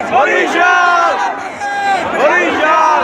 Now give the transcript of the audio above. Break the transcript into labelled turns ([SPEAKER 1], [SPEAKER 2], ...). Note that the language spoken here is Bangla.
[SPEAKER 1] বরিশাল বরিশাল